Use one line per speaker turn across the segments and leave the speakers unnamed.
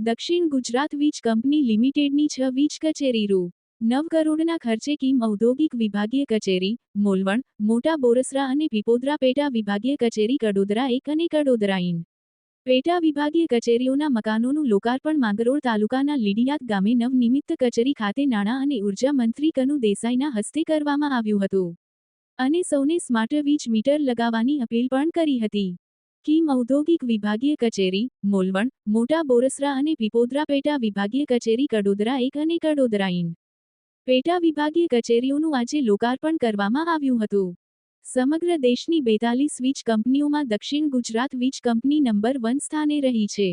દક્ષિણ ગુજરાત વીજ કંપની લિમિટેડની છ વીજ કચેરી રૂ. નવ કરોડના ખર્ચે કિમ ઔદ્યોગિક વિભાગીય કચેરી, મોલવણ, મોટા બોરસરા અને પીપોદરા પેટા વિભાગીય કચેરી કડોદરા એક અને કડોદરા ઇન પેટા વિભાગીય કચેરીઓના મકાનોનું લોકાર્પણ માંગરોળ તાલુકાના લીડિયાત ગામે નવનિમિત્ત કચેરી ખાતે નાણાં અને ઊર્જા મંત્રી કનુ દેસાઈના હસ્તે કરવામાં આવ્યું હતું. અને સૌને સ્માર્ટ વીજ મીટર લગાવવાની અપીલ પણ કરી હતી. કિમ ઔદ્યોગિક વિભાગીય કચેરી, મોલવણ, મોટા બોરસરા અને પીપોદરા પેટા વિભાગીય કચેરી કડોદરા એક અને કડોદરા ઇન પેટા વિભાગીય કચેરીઓનું આજે લોકાર્પણ કરવામાં આવ્યું હતું. સમગ્ર દેશની બેતાલીસ વીજ કંપનીઓમાં દક્ષિણ ગુજરાત વીજ કંપની નંબર વન સ્થાને રહી છે.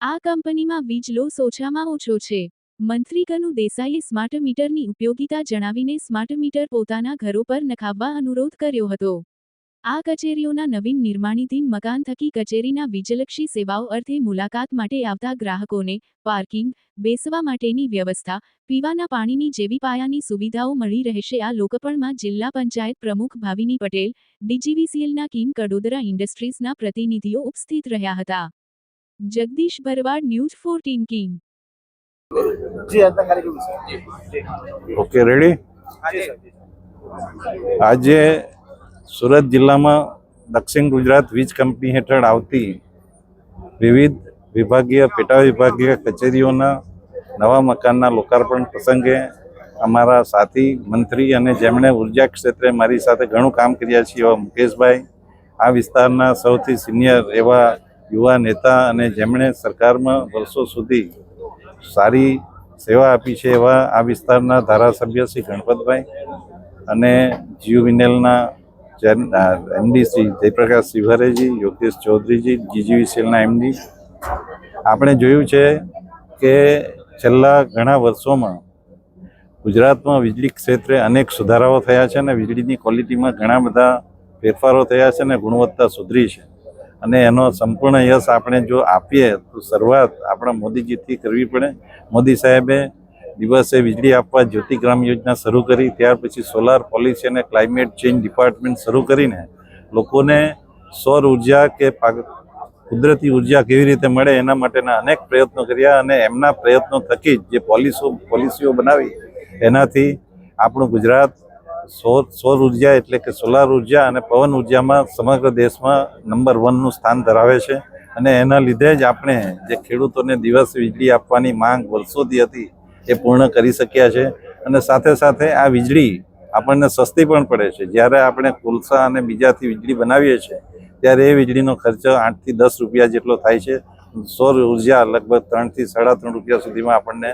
આ કંપનીમાં વીજ લોસ ઓછામાં ઓછો છે. મંત્રી કનુ દેસાઈએ સ્માર્ટ મીટરની ઉપયોગિતા જણાવીને સ્માર્ટ મીટર પોતાના ઘરો પર નખાવવા અનુરોધ કર્યો હતો. આ કચેરીઓના નવીન નિર્માણીધીન મકાન થકી કચેરીના વીજલક્ષી સેવાઓ અર્થે મુલાકાત માટે આવતા ગ્રાહકોને પાર્કિંગ બેસવા માટેની વ્યવસ્થા પીવાના પાણીની જેવી પાયાની સુવિધાઓ મળી રહેશે. આ લોકપણમાં જિલ્લા પંચાયત પ્રમુખ ભાવિની પટેલ ડીજીવીસીએલના કિમ કડોદરા ઇન્ડસ્ટ્રીઝના પ્રતિનિધિઓ ઉપસ્થિત રહ્યા હતા. Jagdish Bharwad news fourteen Kim.
Okay ready? આજે સુરત જિલ્લામાં દક્ષિણ ગુજરાત વીજ કંપની હેઠળ આવતી વિવિધ વિભાગીય, પેટા વિભાગીય કચેરીઓના નવા મકાનના લોકાર્પણ પ્રસંગે અમારા સાથી, મંત્રી અને જેમણે ઊર્જા ક્ષેત્રે મારી સાથે ઘણું કામ કર્યા છે એવા મુકેશભાઈ, આ વિસ્તારના સૌથી સિનિયર એવા યુવા નેતા અને જેમણે સરકારમાં વર્ષો સુધી સારી સેવા આપી છે એવા આ વિસ્તારના ધારાસભ્ય શ્રી ગણપતભાઈ અને જીયુ વિનેલના એમડી શ્રી જયપ્રકાશ શિવહરેજી, યોગેશ ચૌધરીજી જીજીવીસીએલના એમડી આપણે જોયું છે કે છેલ્લા ઘણા વર્ષોમાં ગુજરાતમાં વીજળી ક્ષેત્રે અનેક સુધારાઓ થયા છે અને વીજળીની ક્વોલિટીમાં ઘણા બધા ફેરફારો થયા છે અને ગુણવત્તા સુધરી છે. અને એનો સંપૂર્ણ યશ આપણે જો આપીએ તો શરૂઆત આપણા મોદીજીથી કરવી પડે. મોદી સાહેબે દિવસે વીજળી આપવા જ્યોતિગ્રામ યોજના શરૂ કરી, ત્યાર પછી સોલાર પોલિસી અને ક્લાઇમેટ ચેન્જ ડિપાર્ટમેન્ટ શરૂ કરીને લોકોને સૌર ઊર્જા કે કુદરતી ઊર્જા કેવી રીતે મળે એના માટેના અનેક પ્રયત્નો કર્યા અને એમના પ્રયત્નો થકી જ જે પોલિસો પોલિસીઓ બનાવી, એનાથી આપણું ગુજરાત સૌર સૌર ઊર્જા એટલે કે સોલાર ઊર્જા અને પવન ઉર્જામાં સમગ્ર દેશમાં નંબર વનનું સ્થાન ધરાવે છે. અને એના લીધે જ આપણે જે ખેડૂતોને દિવસે વીજળી આપવાની માંગ વર્ષોથી હતી એ પૂર્ણ કરી શક્યા છે અને સાથે સાથે આ વીજળી આપણને સસ્તી પણ પડે છે. જ્યારે આપણે કોલસા અને બીજાથી વીજળી બનાવીએ છીએ, ત્યારે એ વીજળીનો ખર્ચ આઠથી દસ રૂપિયા જેટલો થાય છે. સૌર ઊર્જા લગભગ ત્રણથી સાડા ત્રણ રૂપિયા સુધીમાં આપણને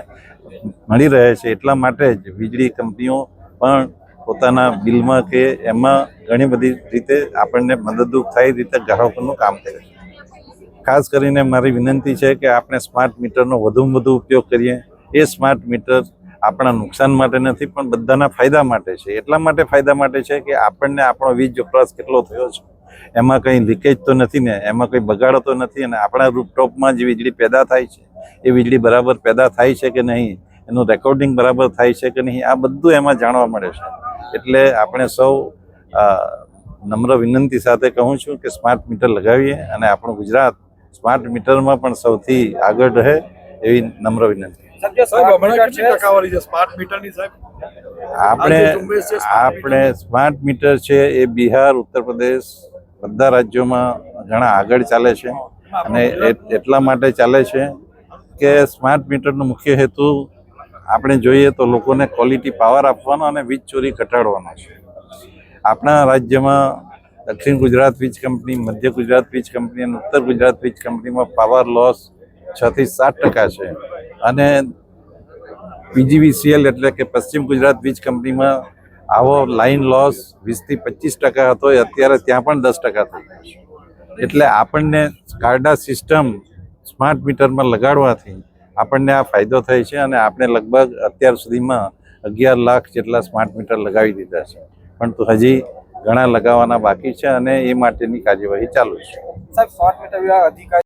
મળી રહે છે. એટલા માટે જ વીજળી કંપનીઓ પણ પોતાના બિલમાં કે એમાં ઘણી બધી રીતે આપણને મદદરૂપ થાય રીતે ગ્રાહકોનું કામ કરે છે. ખાસ કરીને મારી વિનંતી છે કે આપણે સ્માર્ટ મીટરનો વધુમાં વધુ ઉપયોગ કરીએ. એ સ્માર્ટ મીટર આપણા નુકસાન માટે નથી, પણ બધાના ફાયદા માટે છે. એટલા માટે ફાયદા માટે છે કે આપણને આપણો વીજ વપરાશ કેટલો થયો છે. એમાં કંઈ લીકેજ તો નથી ને, એમાં કંઈ બગાડો તો નથી અને આપણા રૂપટોપમાં જે વીજળી પેદા થાય છે, એ વીજળી બરાબર પેદા થાય છે કે નહીં, એનું રેકોર્ડિંગ બરાબર થાય છે કે નહીં, આ બધું એમાં જાણવા મળે છે. એટલે આપણે સૌ નમ્ર વિનંતી સાથે કહું છું કે સ્માર્ટ મીટર લગાવીએ અને આપણું ગુજરાત સ્માર્ટ મીટરમાં પણ સૌથી આગળ રહે એવી નમ્ર વિનંતી. આપણે આપણે સ્માર્ટ મીટર છે એ બિહાર ઉત્તર પ્રદેશ બધા રાજ્યોમાં ઘણા આગળ ચાલે છે અને એ- એટલા માટે ચાલે છે કે સ્માર્ટ મીટરનો મુખ્ય હેતુ આપણે જોઈએ તો લોકોને ક્વોલિટી પાવર આપવાનો અને વીજ ચોરી ઘટાડવાનો છે. આપણા રાજ્યમાં દક્ષિણ ગુજરાત વીજ કંપની મધ્ય ગુજરાત વીજ કંપની અને ઉત્તર ગુજરાત વીજ કંપનીમાં પાવર લોસ છથી સાત ટકા છે અને પીજીવીસીએલ એટલે કે પશ્ચિમ ગુજરાત વીજ કંપનીમાં આવો લાઇન લોસ વીસથી પચીસ ટકા હતો, એ અત્યારે ત્યાં પણ દસ ટકા થઈ એટલે આપણને કાર્ડા સિસ્ટમ સ્માર્ટ મીટરમાં લગાડવાથી આપણને આ ફાયદો થાય છે અને આપણે લગભગ અત્યાર સુધીમાં અગિયાર લાખ જેટલા સ્માર્ટ મીટર લગાવી દીધા છે. પણ હજી ઘણા લગાવવાના બાકી છે અને એ માટેની કાર્યવાહી ચાલુ છે.
સાહેબ, સ્માર્ટ મીટર અધિકારી